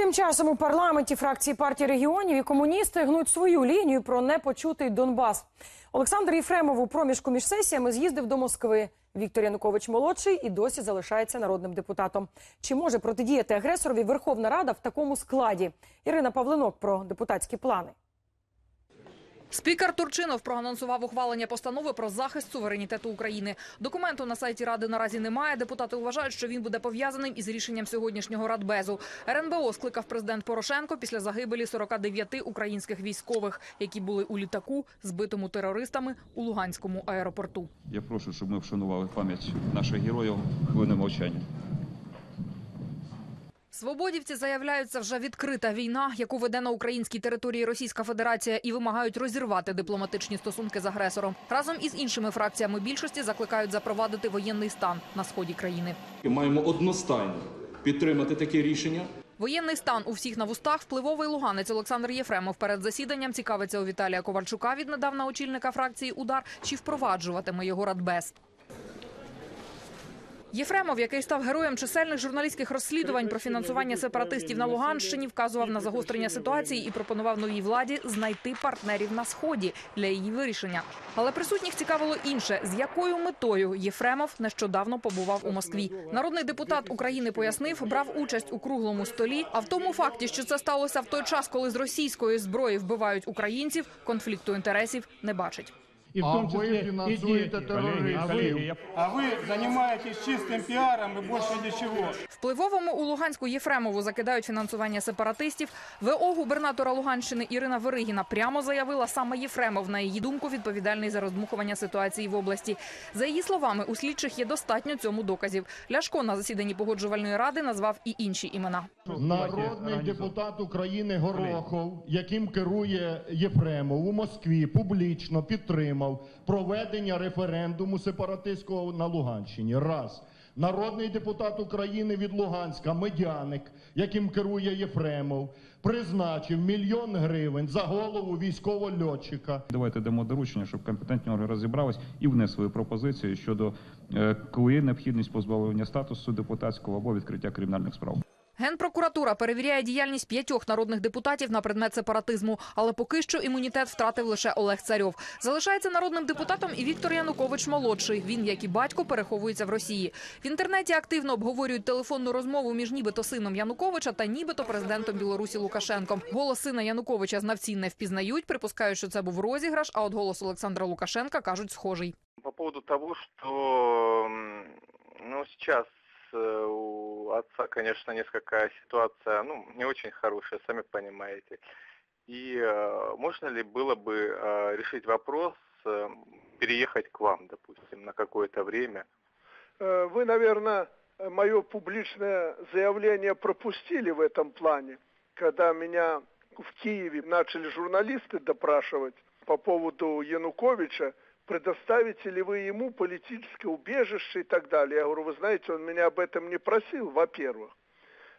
Тим часом у парламенті фракції партії регіонів і комуністи гнуть свою лінію про непочутий Донбас. Олександр Єфремов у проміжку між сесіями з'їздив до Москви. Віктор Янукович молодший і досі залишається народним депутатом. Чи може протидіяти агресорові Верховна Рада в такому складі? Ірина Павлинок про депутатські плани. Спікер Турчинов проанонсував ухвалення постанови про захист суверенітету України. Документу на сайті ради наразі немає. Депутати вважають, що він буде пов'язаним із рішенням сьогоднішнього радбезу. РНБО скликав президент Порошенко після загибелі 49 українських військових, які були у літаку, збитому терористами у Луганському аеропорту. Я прошу, щоб ми вшанували пам'ять наших героїв хвилиною мовчання. Свободівці заявляють, це вже відкрита війна, яку веде на українській території Російська Федерація, і вимагають розірвати дипломатичні стосунки з агресором. Разом із іншими фракціями більшості закликають запровадити воєнний стан на сході країни. Маємо одностайно підтримати таке рішення. Воєнний стан у всіх на вустах. Впливовий луганець Олександр Єфремов перед засіданням цікавиться у Віталія Ковальчука, віднедавна очільника фракції Удар, чи впроваджуватиме його радбез. Єфремов, який став героєм чисельних журналістських розслідувань про фінансування сепаратистів на Луганщині, вказував на загострення ситуації і пропонував новій владі знайти партнерів на сході для її вирішення. Але присутніх цікавило інше: з якою метою Єфремов нещодавно побував у Москві. Народний депутат України пояснив, брав участь у круглому столі. А в тому факті, що це сталося в той час, коли з російської зброї вбивають українців, конфлікту інтересів не бачить и в А том вы числе финансуете и дети. терроризм. А вы, а вы занимаетесь чистым пиаром и больше ничего. Впливовому у Луганську Єфремову закидають фінансування сепаратистів. ВО губернатора Луганщини Ірина Веригіна прямо заявила саме Єфремов, на її думку, відповідальний за роздмухування ситуації в області. За її словами, у слідчих є достатньо цьому доказів. Ляшко на засіданні погоджувальної ради назвав і інші імена. Народний депутат України Горохов, яким керує Єфремов у Москві, публічно підтримав проведення референдуму сепаратистського на Луганщині. Раз. Народний депутат України від Луганська Медяник, яким керує Єфремов, призначив мільйон гривень за голову військового льотчика. Давайте дамо доручення, щоб компетентні органи розібрались і внесли пропозиції щодо е, коли необхідність позбавлення статусу депутатського або відкриття кримінальних справ. Генпрокуратура перевіряє діяльність п'ятьох народних депутатів на предмет сепаратизму, але поки що імунітет втратив лише Олег Царьов. Залишається народним депутатом і Віктор Янукович молодший. Він, як і батько, переховується в Росії. В інтернеті активно обговорюють телефонну розмову між нібито сином Януковича та нібито президентом Білорусі Лукашенком. Голос сина Януковича знавці не впізнають, припускають, що це був розіграш. А от голос Олександра Лукашенка кажуть схожий. По поводу того, м, ну, э, отца, конечно, несколько ситуация, ну, не очень хорошая, сами понимаете. И э, можно ли было бы э, решить вопрос, э, переехать к вам, допустим, на какое-то время? Э, Вы, наверное, мое публичное заявление пропустили в этом плане, когда меня в Киеве начали журналисты допрашивать по поводу Януковича, предоставите ли вы ему политическое убежище и так далее. Я говорю, вы знаете, он меня об этом не просил, во-первых.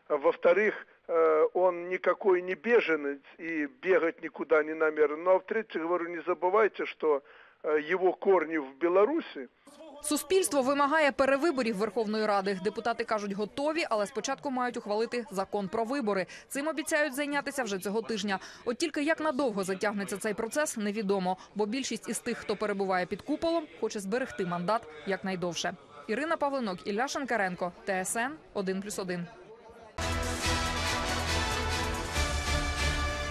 Во-вторых, э, он никакой не беженец и бегать никуда не намерен. Ну а в-третьих, говорю, не забывайте, что э, его корни в Беларуси. Суспільство вимагає перевиборів Верховної Ради. Депутати кажуть, готові, але спочатку мають ухвалити закон про вибори. Цим обіцяють зайнятися вже цього тижня. От тільки як надовго затягнеться цей процес, невідомо, бо більшість із тих, хто перебуває під куполом, хоче зберегти мандат якнайдовше. Ірина Павлинок, Ілля Шенкаренко, ТСН 1+,1.